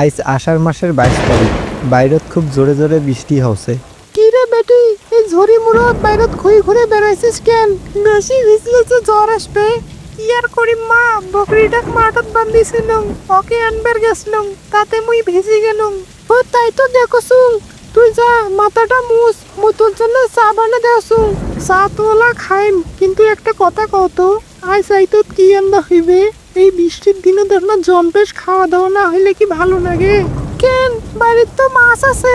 আইজ আষাঢ় মাসের বাইশ তারিখ। বাইরত খুব জোরে জোরে বৃষ্টি হচ্ছে কি রে বেটি, এই ঝড়ি মুরত বাইরত ঘুরে ঘুরে বেড়াইছিস কেন? বেশি ভিজলে যে জ্বর আসবে। কি আর করি মা বকরিটাক মাঠত বান্ধিছিলাম ওকে আনবার গেছিলাম তাতে মুই ভিজি গেলাম ও তাই তো দেখছুং তুই যা, মাথাটা মুছ মুই তোর জন্য চা বানা দেওছুং চা তোলা খাইম, কিন্তু একটা কথা কত আই চাই তো কি আন্দা হইবে এই বৃষ্টির দিনে দেখ না জম্পেশ খাওয়া দাওয়া না হইলে কি ভালো লাগে? কেন? বাড়ির তো মাছ আছে।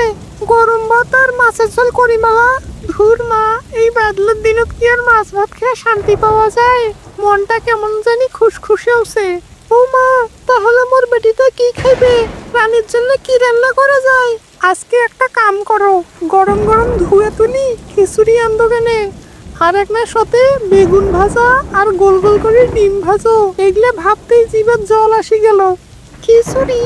গরম ভাত আর মাছের ঝোল করি মালা ধুর মা এই বাদলের দিনত কি আর মাছ ভাত খেয়ে শান্তি পাওয়া যায়? মনটা কেমন জানি খুশখুশি হচ্ছে ও মা তাহলে মোর বেটিটা কি খাইবে? রানীর জন্য কি রান্না করা যায়? আজকে একটা কাম করো। গরম গরম ধুয়ে তুলি খিচুড়ি আনব কেনে। আর একনার সাথে বেগুন ভাজা আর গোল গোল করে ডিম ভাজো। এগুলো ভাবতেই জিভের জল আসি গেল। খিচুড়ি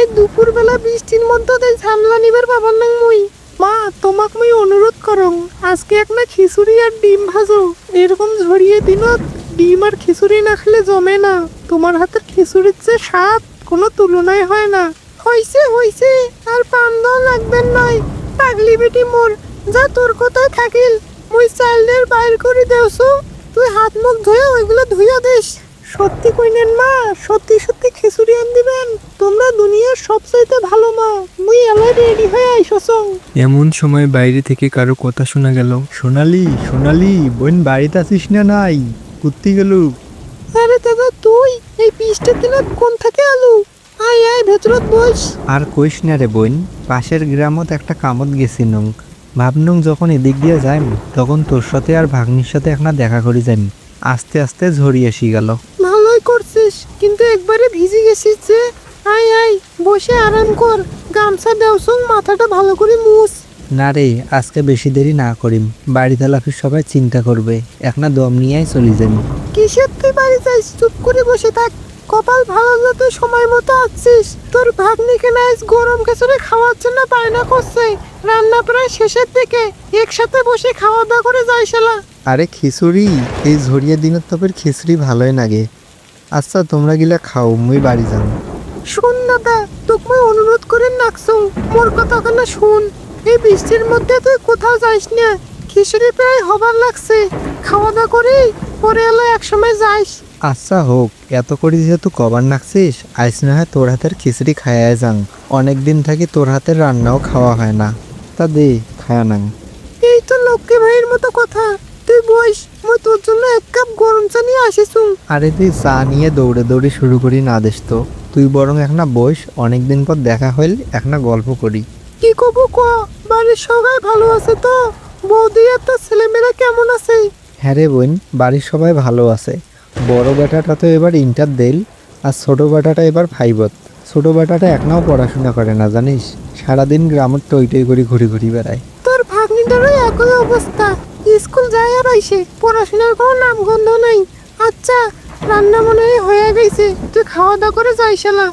এই দুপুর বেলা বৃষ্টির মধ্যে তাই ঝামলা নিবার পাবার না মুই। মা, তোমাক মুই অনুরোধ করং আজকে একটা খিচুড়ি আর ডিম ভাজো। এরকম ঝরিয়ে দিনত ডিম আর খিচুড়ি না খেলে জমে না। তোমার হাতের খিচুড়ির যে স্বাদ কোনো তুলনায় হয় না। হইছে হইছে, আর পান লাগবেন নয় পাগলি বেটি মোর, যা তোর কোথায় থাকিল মুই চাইল্ডের বাইর করে দেওছো তুই হাত মুখ ধুয়ে ওইগুলো ধুইয়া দিস। সত্যি কইনেন মা সত্যি সত্যি খিচুড়ি আন দিবেন তোমরা দুনিয়ার সবচাইতে ভালো মা। মুই এলাই রেডি হয়ে আইসছং এমন সময় বাইরে থেকে কারও কথা শোনা গেল। সোনালি সোনালি বোন বাড়িতে আসিস না নাই? কুত্তি গেলু। আরে দাদা তুই এই বৃষ্টির দিনে কোন থেকে আলু? আয় আয় ভেতরত বস। আর কইস না রে বোন পাশের গ্রামত একটা কামত গেছিনং। ভাবনুং যখন এদিক দিয়ে যাইম তখন তোর সাথে আর ভাগ্নির সাথে একটা দেখা করি যাইম। আস্তে আস্তে ঝরিয়ে এসি গেল। ভালোই করছিস কিন্তু একবারে ভিজে গেছিস যে। আয় আয় বসে আরাম কর গামছা দেওছং মাথাটা ভালো করে মুছ। না রে আজকে বেশি দেরি না করিম। বাড়িতে লাফির সবাই চিন্তা করবে। একটা দম নিয়েই চলি যাবি কিসের তুই বাড়ি যাইস? চুপ করে বসে থাক। কপাল ভালো যে তুই সময় মতো আসছিস। তোর ভাগ্নিকে নাইস গরম কেসরে খাওয়ার জন্য বায়না করছে? রান্না প্রায় শেষের দিকে একসাথে বসে খাওয়া দাওয়া করে যাই শালা। আরে খিচুড়ি? এই ঝরিয়ে দিনের তপের খিচুড়ি ভালোই লাগে। আচ্ছা তোমরা গিলা খাও মুই বাড়ি যাও শোন দাদা তোকে মই অনুরোধ করে নাকছো মোর কথা কেন শুন? এই বৃষ্টির মধ্যে তুই কোথাও যাইস না। খিচুড়ি প্রায় হবার লাগছে। খাওয়া দাওয়া করে পরে এলো একসময় যাইস। আচ্ছা হোক এত করে যেহেতু কবার নাকছিস আইস না হয় তোর হাতের খিচড়ি খায়া যাং। অনেক দিন থাকি তোর হাতের রান্নাও খাওয়া হয় না। তা দে খায়া নাং। এই তো লক্ষ্মী ভাইয়ের মতো কথা। তুই বইস মই তোর জন্য এক কাপ গরম চা নিয়ে আসিছুম আরে তুই চা নিয়ে দৌড়ে দৌড়ে শুরু করি না দেশ তো। তুই বরং একটা বইস অনেকদিন পর দেখা হইল একটা গল্প করি। কি কব ক? বাড়ির সবাই ভালো আছে তো? বৌদি আর তার ছেলেমেয়েরা কেমন আছে? হ্যাঁ রে বোন বাড়ির সবাই ভালো আছে। বড় বেটাটা তো এবার ইন্টার দেল আর ছোট বেটাটা এবার ফাইভত ছোট বেটাটা একনাও পড়াশোনা করে না জানিস? সারাদিন গ্রামের টই টই করে ঘুরি ঘুরি বেড়ায়। তোর ভাগ্নিটারও একই অবস্থা। স্কুল যায় আর আইসে পড়াশোনার কোনো নামগন্ধ নাই। আচ্ছা রান্না মনে হয় গেছে তুই খাওয়া দাওয়া করে যাই শালা।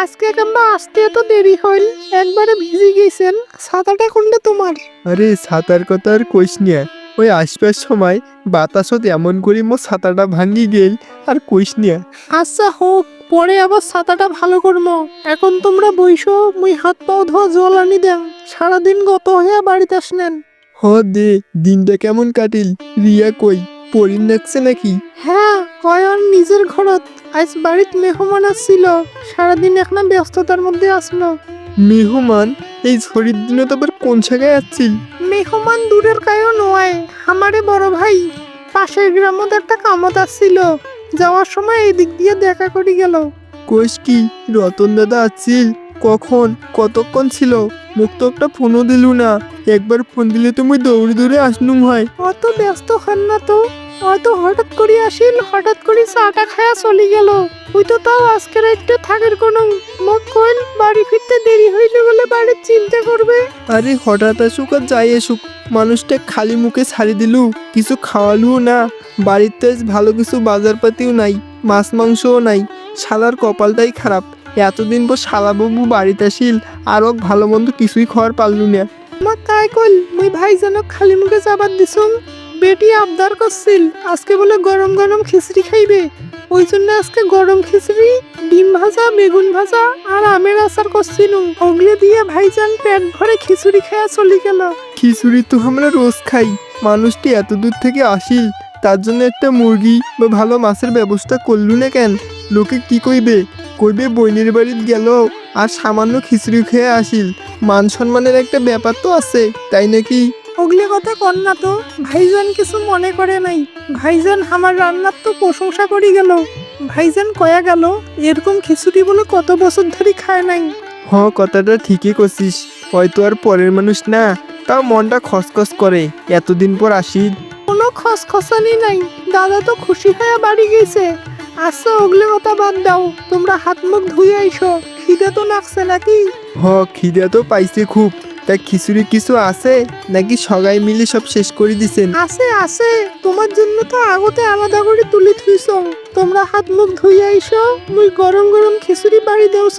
আজকে কিংবা আসতে এত দেরি হইল একবারে ভিজে গেছেন ছাতাটা কোনটা তোমার? আরে সাঁতার কথা আর কইস নিয়ে ওই আসবার সময় বাতাসত এমন করি মো ছাতাটা ভাঙি গেল আর কইস নিয়ে আচ্ছা হোক পরে আবার ছাতাটা ভালো করব এখন তোমরা বইসো মুই হাত পাও ধোয়া জল আনি দেন সারাদিন গত হয়ে বাড়িতে আসলেন। হ দে দিনটা কেমন কাটিল রিয়া কই পরিন নাকছে নাকি? হ্যাঁ আর নিজের ঘরত। আজ বাড়িত মেহমান আসছিল সারাদিন এখন ব্যস্ততার মধ্যে আসলো। মেহমান এই ঝড়ির দিনে তো আবার কোন জায়গায় আসছিল? মেহমান দূরের কায়ও নয়। আমারে বড় ভাই পাশের গ্রামত একটা কামত আসছিল। যাওয়ার সময় এই দিক দিয়ে দেখা করি গেল। কইস কি রতন দাদা আসছিল কখন? কতক্ষণ ছিল? মুখ তো একটা ফোনও দিলু না। একবার ফোন দিলে তুমি দৌড়ে দৌড়ে আসনুম হয়। অত ব্যস্ত হন না তো? হয়তো হঠাৎ করে আসিল হঠাৎ করে চাটা খায়া চলে গেল। ওই তো তাও আজকের একটু থাকার কোনো মোক কইল বাড়ি ফিরতে দেরি হইলে বলে বাড়ির চিন্তা করবে। আরে হঠাৎ আসুক আর যাই আসুক মানুষটা খালি মুখে ছাড়ি দিলু কিছু খাওয়ালুও না। বাড়িতে ভালো কিছু বাজারপাতিও নাই মাছ মাংসও নাই শালার কপালটাই খারাপ। এতদিন পর শালাবাবু বাড়িতে আসিল আর ওক ভালো মন্দ কিছুই খাওয়ার পারলু না। আমার তাই কইল মুই ভাইজানক খালি মুখে যাবার দিছুম। বেটি আবদার করছিল। আজকে বলে গরম গরম খিচড়ি খাইবে। ওই জন্য আজকে গরম খিচড়ি, ডিম ভাজা, বেগুন ভাজা আর আমের আচার করছিনু ওগুলো দিয়ে ভাইজান পেট ভরে খিচুড়ি খেয়ে চলে গেল। খিচুড়ি তো আমরা রোজ খাই। মানুষটি এত দূর থেকে আসিল, তার জন্য একটা মুরগি বা ভালো মাছের ব্যবস্থা করলু না কেন? লোকে কি কইবে? কইবে বইনের বাড়িতে গেল আর সামান্য খিচুড়ি খেয়ে আসিল। মান সম্মানের একটা ব্যাপার তো আছে, তাই নাকি? ওগুলি কথা কর না তো। ভাইজান কিছু মনে করে নাই। ভাইজান আমার রান্নার তো প্রশংসা করি গেল। ভাইজান কয়া গেল এরকম খিচুড়ি বলে কত বছর ধরে খায় নাই। হ কথাটা ঠিকই করছিস হয়তো আর পরের মানুষ না তাও মনটা খসখস করে। এতদিন পর আসিল। কোনো খসখসানি নাই। দাদা তো খুশি হয়ে বাড়ি গেছে। আচ্ছা ওগুলো কথা বাদ দাও। তোমরা হাত মুখ ধুয়ে আইসো। খিদে তো লাগছে নাকি? হ খিদে তো পাইছে খুব। তা খিচুড়ি কিছু আছে নাকি সবাই মিলে সব শেষ করে দিছেন? আছে আছে। তোমার জন্য তো আগতে আলাদা করে তুলে থুইছ। তোমরা হাত মুখ ধুইয়া আইসো, মুই গরম গরম খিচুড়ি বাড়ি দেওছ।